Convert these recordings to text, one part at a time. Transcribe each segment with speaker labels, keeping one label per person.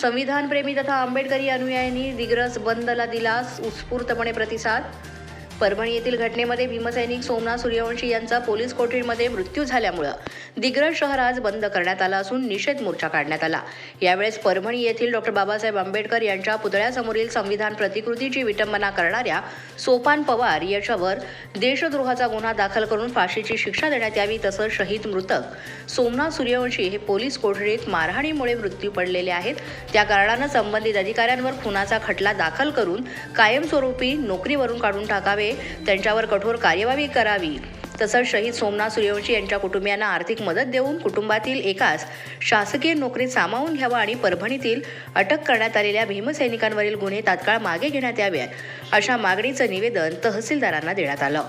Speaker 1: संविधानप्रेमी तथा आंबेडकरी अनुयायांनी दिग्रस बंदला दिला उत्स्फूर्तपणे प्रतिसाद परभणी येथील घटनेमध्ये भीमसैनिक सोमनाथ सूर्यवंशी यांचा पोलीस कोठडीमध्ये मृत्यू झाल्यामुळं दिग्रज शहर आज बंद करण्यात आला असून निषेध मोर्चा काढण्यात आला. यावेळेस परभणी येथील डॉक्टर बाबासाहेब आंबेडकर यांच्या पुतळ्यासमोरील संविधान प्रतिकृतीची विटंबना करणाऱ्या सोपान पवार याच्यावर देशद्रोहाचा गुन्हा दाखल करून फाशीची शिक्षा देण्यात यावी तसंच शहीद मृतक सोमनाथ सूर्यवंशी हे पोलीस कोठडीत मारहाणीमुळे मृत्यू पडलेले आहेत. त्या कारणानं संबंधित अधिकाऱ्यांवर खुनाचा खटला दाखल करून कायमस्वरूपी नोकरीवरून काढून टाकावे त्यांच्यावर कठोर कार्यवाही करावी तसंच शहीद सोमनाथ सूर्यवंशी यांच्या कुटुंबियांना आर्थिक मदत देऊन कुटुंबातील एकाच शासकीय नोकरीत सामावून घ्यावा आणि परभणीतील अटक करण्यात आलेल्या भीमसैनिकांवरील गुन्हे तात्काळ मागे घेण्यात याव्यात अशा मागणीचं निवेदन तहसीलदारांना देण्यात आलं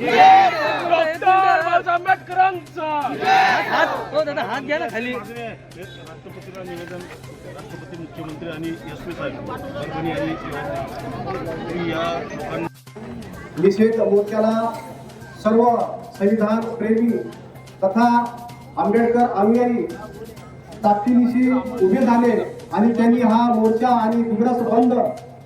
Speaker 2: Yeah! दादा हात घ्या ना खाली.
Speaker 3: राष्ट्रपतीला निवेदन राष्ट्रपती मुख्यमंत्री आणि एस पी साहेब आणि
Speaker 4: निषेध मोर्चाला सर्व संविधान प्रेमी तथा आंबेडकर अनुयायी ताकदीनिशी उभे झाले आणि त्यांनी हा मोर्चा आणि दिग्रस बंद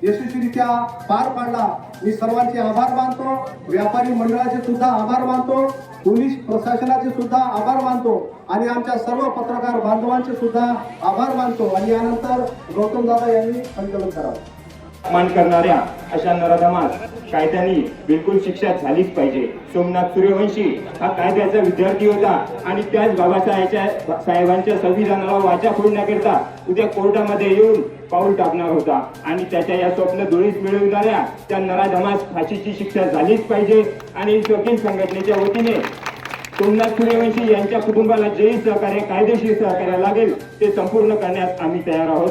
Speaker 4: यशस्वीरित्या पार पाडला. मी सर्वांचे आभार मानतो. व्यापारी मंडळाचे सुद्धा आभार मानतो. पोलीस प्रशासनाचे सुद्धा आभार मानतो आणि आमच्या सर्व पत्रकार बांधवांचे सुद्धा आभार मानतो. आणि यानंतर गौतम दादा यांनी संकलन करावं.
Speaker 5: मान करणाऱ्या अशा नराधमास कायद्याने बिलकुल शिक्षा झालीच पाहिजे. सोमनाथ सूर्यवंशी हा कायद्याचा विद्यार्थी होता आणि त्याच बाबासाहेबच्या साहेबांच्या संविधानाला वाचा फोडण्याकरिता उद्या कोर्टामध्ये येऊन पाऊल टाकणार होता. आणि त्याच्या या स्वप्न धुळीस मिळविणाऱ्या त्या नराधमास फाशीची शिक्षा झालीच पाहिजे. आणि वकील संघटनेच्या वतीने सोमनाथ सूर्यवंशी यांच्या कुटुंबाला जे सहकार्य कायदेशीर सहकार्य लागेल ते संपूर्ण करण्यास आम्ही तयार आहोत.